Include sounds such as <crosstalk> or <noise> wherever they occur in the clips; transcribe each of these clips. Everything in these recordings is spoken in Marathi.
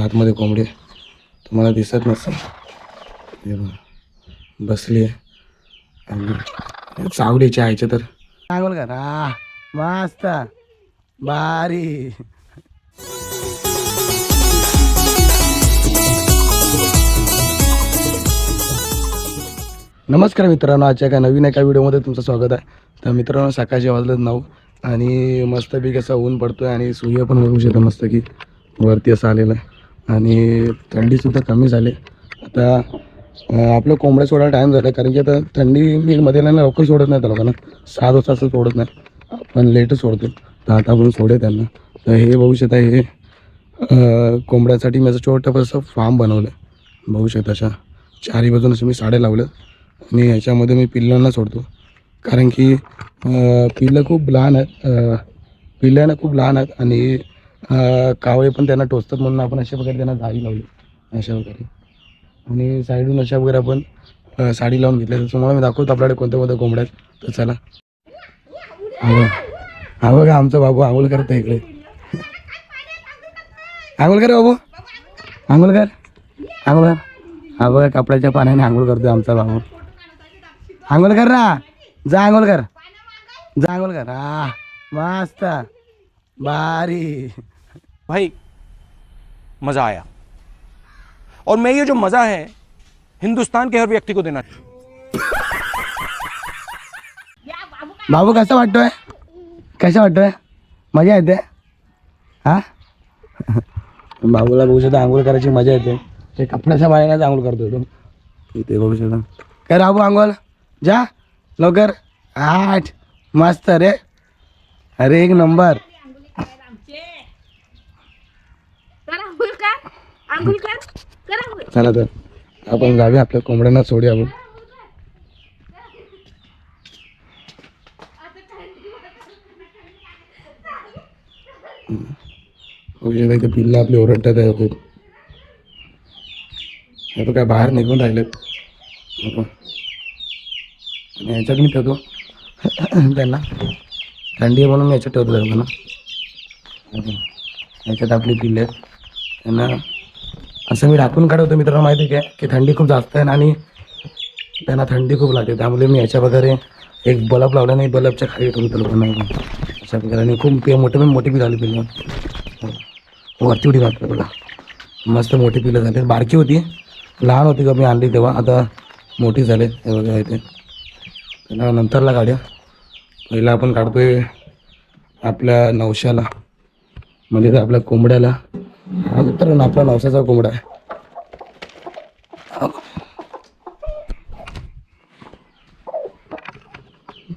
आतमध्ये कोंबडी. तुम्हाला दिसत नसेल. हे बघा. बसली आहे. चावलीच्या आईच्या तर सांगोल का हा मस्त. बारी नमस्कार मित्रांनो. आजच्या एका नवीन एका व्हिडिओमध्ये तुमचं स्वागत आहे. तर मित्रांनो सकाळचे वाजलेत नऊ आणि मस्तपैकी असा ऊन पडतो आहे आणि सूर्य पण बघू शकतो मस्त की वरती असं आलेलं आहे. आणि थंडीसुद्धा कमी झाली. आता आपलं कोंबड्या सोडायला टाईम झाला कारण की आता थंडी मीमध्ये ना लवकर सोडत नाही त्या लोकांना. सात वाजता असं सोडत नाही आपण लेटच सोडतो तर आता आपण सोडे त्यांना. तर हे बघू शकता हे कोंबड्यासाठी मी असं छोटं असं फार्म बनवलं आहे बघू शकता अशा चारी बाजून असं मी साड्या लावल्या आणि ह्याच्यामध्ये मी पिल्लांना सोडतो. कारण की पिल्लं खूप लहान आहेत. अं, खूप लहान आहेत. आणि कावळे पण त्यांना टोचतात म्हणून आपण अशा प्रकारे त्यांना जाळी लावली. अशा प्रकारे आणि साईडून अशा वगैरे आपण साडी लावून घेतल्या. तर तुम्हाला मी दाखवतो आपल्याकडे कोणत्या कोणत्या कोंबड्या आहेत. तर चला. हा बघा. हा आमचा बाबू आंघोळ करतो इकडे. आंघोळ कर बाबू. आंघोळ कर. आंघोळ कर. हा बघा कपड्याच्या पाण्याने आंघोळ करतो आमचा बाबू. आंघोळ कर ना जा आंघोळ कर. जा आंघोळ कर. हा मस्त. बारी भाई मज़ा आया। और मैं ये जो मज़ा है हिंदुस्तान के हर व्यक्ति को देना बाबू कसा वाटतोय कसा वाटतोय मजा येते? हा? बाबूला बघू शकता आंघोळ करायची मजा येते. ते कपड्याच्या बाहेरच आंघोळ करतोय तो. इथे बघू शकता. काय बाबू आंघोळ? जा लवकर. आठ. मस्त रे. अरे एक नंबर कर आंघोळ कर आंघोळ कर. कर आंघोळ. चला तर. आपण जाऊया आपल्या कोंबड्यांना सोडूया आपण. बघू शकता आपली ओरडतात आहे खूप. हे तर काय बाहेर निघून राहिलेत. आणि याच्यात मी ठेवतो. त्यांना. थंडी आहे म्हणून मी याच्यात ठेवतो त्यांना याच्यात आपली पिल्ले आहेत. त्यांना असं मी राखून काढवतो मित्रांनो माहिती आहे काय की थंडी खूप जास्त आहे आणि त्यांना थंडी खूप लागते. त्यामुळे मी याच्या वगैरे एक बलब लावला नाही. बलबच्या खाली ठेवतो लोकांना अशा प्रकारे. आणि खूप पे- मोठे पण मोठी पिलं झाली पिल्लं. हो. वरती उडी घातलं बघा. मस्त मोठी पिलं झाली. बारकी होती. लहान होती का मी आणली तेव्हा. आता मोठी झाले. हे बघा ते. त्याला नंतरला गाड्या. पहिला आपण काढतोय आपल्या नवशाला म्हणजे आपल्या कोंबड्याला. हा मित्रांनो आपला नवसाचा कोंबडा आहे.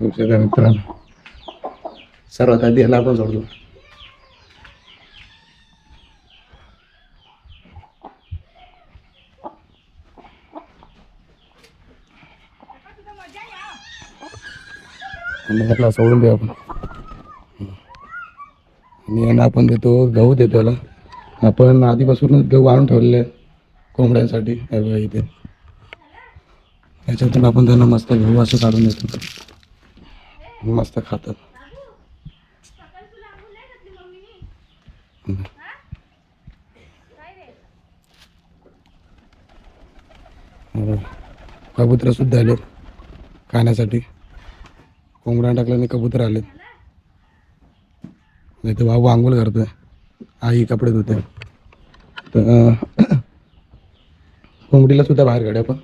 मित्रांनो सर्वात आधी याला आपण जोडतो. आणि सोडून देऊ आपण. आणि यांना आपण देतो गहू देतो याला. आपण आधीपासूनच गहू आणून ठेवलेले आहेत कोंबड्यांसाठी इथे. याच्यातून आपण त्यांना मस्त गहू असं काढून देतो. मस्त खातात. हम्म. कबूतर सुद्धा आलेत खाण्यासाठी. कोंबड्या टाकल्याने कबूतर आलेत. नाही तर भाऊ आंघोळ करतोय. आई कपडे धुते. तर <coughs> कोंबडीला सुद्धा बाहेर काढूया आपण.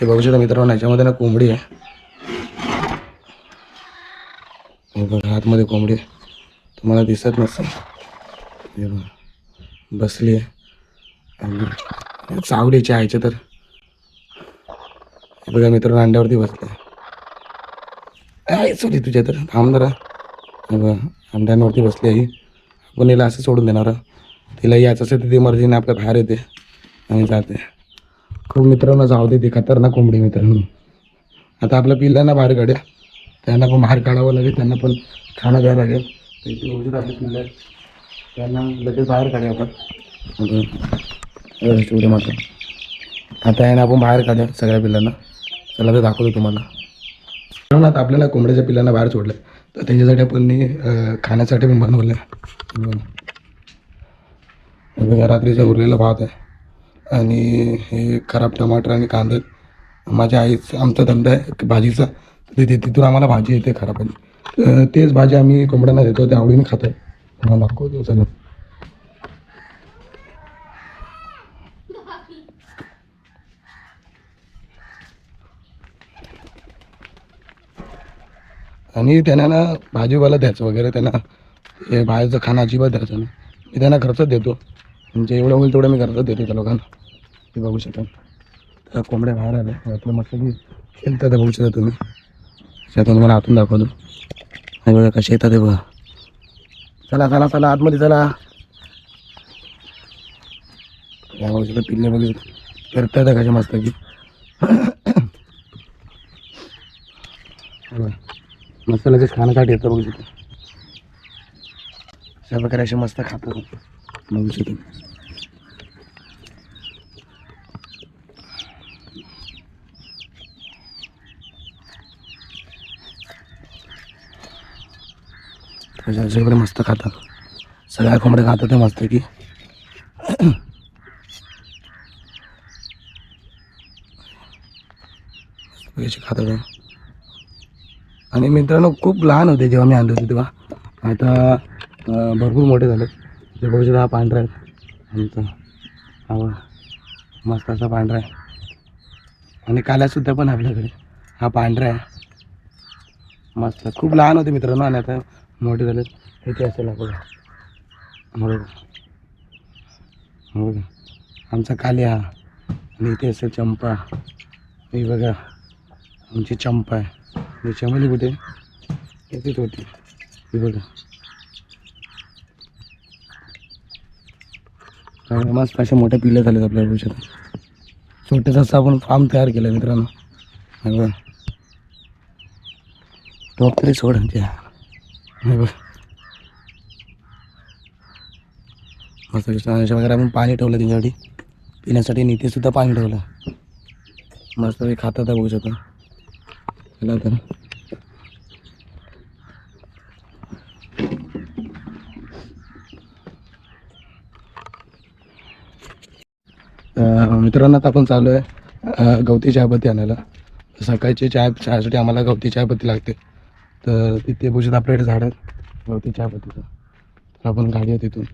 ते बघू शकता मित्रांनो याच्यामध्ये ना कोंबडी आहे. बघा आतमध्ये कोंबडी आहे. तुम्हाला दिसत नसेल. हे बघा बसली आहे. आणि चावलीच्या तर. बघा मित्र अंड्यावरती बसले. आहे सॉरी तुझ्या तर. थांब जरा. बघा अंड्यांवरती बसली आहे आपण हिला असं सोडून देणार तिला यायचं असेल तर ती मर्जीने आपल्या बाहेर येते आणि जाते. खूप मित्रांनो जाऊ दे ती खतरनाक कोंबडी मित्रांनो. आता आपल्या पिल्लांना बाहेर काढूया. त्यांना पण बाहेर काढावं लागेल त्यांना पण खाणं द्यावं लागेल. तर आपले पिल्ल. त्यांना लगेच बाहेर काढूया आपण. एवढे मात्र. आता आहे ना आपण बाहेर काढूया सगळ्या पिल्लांना. चला तर दाखवतो तुम्हाला. कारण आता आपल्याला कोंबड्याच्या पिल्लांना बाहेर सोडलं तर त्यांच्यासाठी आपण खाण्यासाठी पण बनवलं रात्रीचा उरलेला भात आहे. आणि हे खराब टमाटर आणि कांदे माझ्या आईच आमचा धंदा आहे भाजीचा. तिथे तिथून आम्हाला भाजी येते खराब. आणि तेच भाजी आम्ही कोंबड्यांना देतो ते आवडीने खातो तुम्हाला दाखवतो चला आणि त्यांना ना भाजीवाला द्यायचं वगैरे त्यांना हे बाहेरचं खाणं अजिबात द्यायचं नाही. मी त्यांना खर्चच देतो. म्हणजे एवढं होईल तेवढं मी खर्चच देतो त्या लोकांना. ते बघू शकाल त्या कोंबड्या बाहेर आल्या. आपलं म्हटलं की खेळतात बघू शकता तुम्ही. त्यातून तुम्हाला आतून दाखवतो. आणि बघा कसे येतात ते बघा. चला चला चला आतमध्ये चला. या बघू शकता पिल्ले बघू करतात कशा मस्त की मस्त लगेच खाण्यासाठी येतं बघू शकतो. अशा प्रकारे असे मस्त खातात बघू शकतो. सगळे मस्त खातात. सगळ्या कोंबड्या खातात ते मस्त की पैसे खातात. आणि मित्रांनो खूप लहान होते जेव्हा मी आणले होते तेव्हा. आता भरपूर मोठे झाले. जे बघू शकता हा पांढरा आहे. आमचा हा मस्त असा पांढरा आहे. आणि काल्यासुद्धा पण आपल्याकडे. हा पांढरा आहे. मस्त. खूप लहान होते मित्रांनो आणि आता मोठे झाले इथे असेल हा बरोबर हा हा आमचा काल्या. आणि इथे असेल चंपा. हे बघा. आमची चंपा आहे. आणि चमेली कुठे? येतेच होती. ही बघा. मस्त अशा मोठ्या पिल्ल्या झाल्यात आपल्या भविष्यात छोटेसा असं आपण फार्म तयार केला मित्रांनो. टॉप तरी सोड आमच्या. बघ. मस्त वगैरे आपण पाणी ठेवलं त्यांच्यासाठी. पिण्यासाठी आणि सुद्धा पाणी ठेवलं. मस्त हे खातात बघू शकतो चला तर मित्रांनो आता आपण चालू आहे गवती चहापत्ती आणायला. सकाळची चाय चहासाठी आम्हाला गवती चहापत्ती लागते. तर तिथे बघू आपल्याकडे झाड आहेत गवती चहापत्तीचं. तर आपण गाडी आहे तिथून.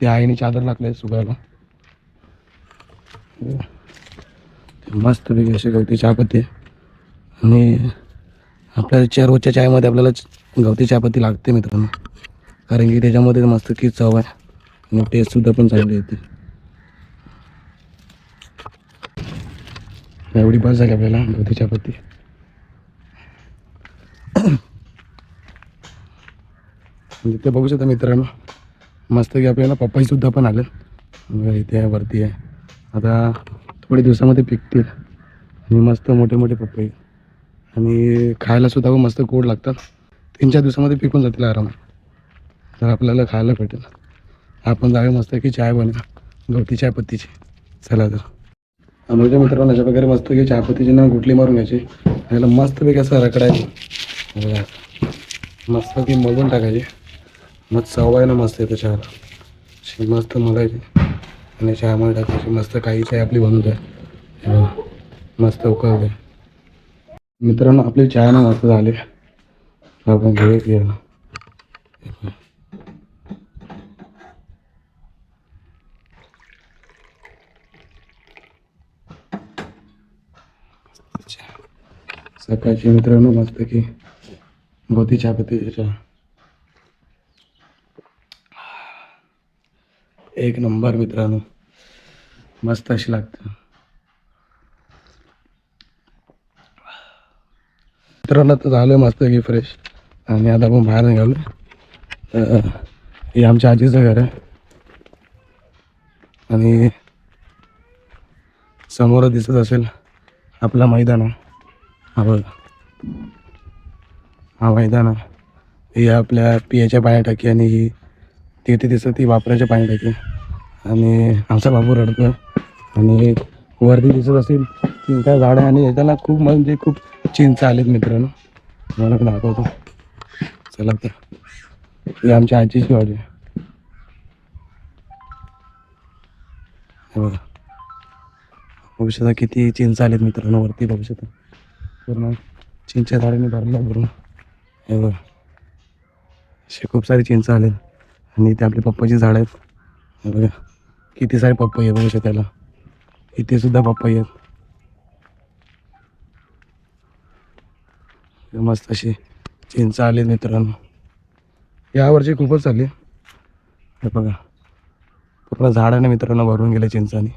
ते आईने चादर लागले सुकायला. मस्तपैकी अशी गवती चहापत्ती आहे आणि आपल्या च्या रोजच्या चायमध्ये आपल्याला गवती चहापत्ती लागते मित्रांनो. कारण की त्याच्यामध्ये मस्त की चव आहे. आणि टेस्टसुद्धा पण चांगली येते. एवढी बस झाली आपल्याला गवती चहापत्ती म्हणजे ते बघू शकता मित्रांनो. मस्त की आपल्याला पप्पाईसुद्धा पण आले इथे आहे वरती आहे. आता थोडे दिवसामध्ये पिकतील. आणि मस्त मोठे मोठे पपई. आणि खायला सुद्धा मस्त गोड लागतात. तीन चार दिवसामध्ये पिकून जातील आरामात. तर आपल्याला खायला भेटेल. आपण जाऊया मस्त की चाय बनवा. गवती चायपत्तीची. चला तर. आमच्या मित्रांनो अशा प्रकारे मस्त की चायपत्तीची ना गुटली मारून घ्यायची. त्याला मस्तपैकी असं रकडायचं मस्त की मळून टाकायची. मग चव आहे ना मस्त येतं चहाला. मस्त मलायची आणि चहामध्ये टाकायची मस्त काही हो चाय आपली बनवत आहे मस्त उकळते मित्रांनो आपली चहा ना मस्त झाली आपण घेऊ सकाळची मित्रांनो मस्त की गवती चहापत्ती चहा एक नंबर मित्रांनो। मस्त अशी लागते. मित्रांनो तर झालं मस्त की फ्रेश आणि आता आपण बाहेर निघालो तर हे आमच्या आजीचं घर आहे. आणि समोर दिसत असेल आपला मैदान आहे. हा बघा. हा मैदान आहे. ही आपल्या पियाच्या पाण्या टाकी आणि ही तिथे दिसत ती वापराच्या पाणी टाकी आणि आमचा बाबू रडतो आणि वरती दिसत असेल चिंचा झाड आहे आणि याच्याला खूप म्हणजे खूप चिंच आलेत मित्रांनो. मला दाखवतो. चला तर. ही आमच्या आजीची वाडी आहे. बघा. किती चिंच आलेत मित्रांनो वरती भविष्यात. पूर्ण चिंच्या झाडाने भरलं भरून हे बघा. असे खूप सारे चिंच आलेत. आणि ते आपले पप्पाची झाड आहेत. हे बघा. किती सारे पप्पा आहे भविष्यात त्याला. इथे सुद्धा पप्पाई आहेत मस्त अशी चिंच आले मित्रांनो. यावर्षी खूपच आली हे बघा. पूर्ण झाडाने मित्रांनो भरून गेले चिंचाने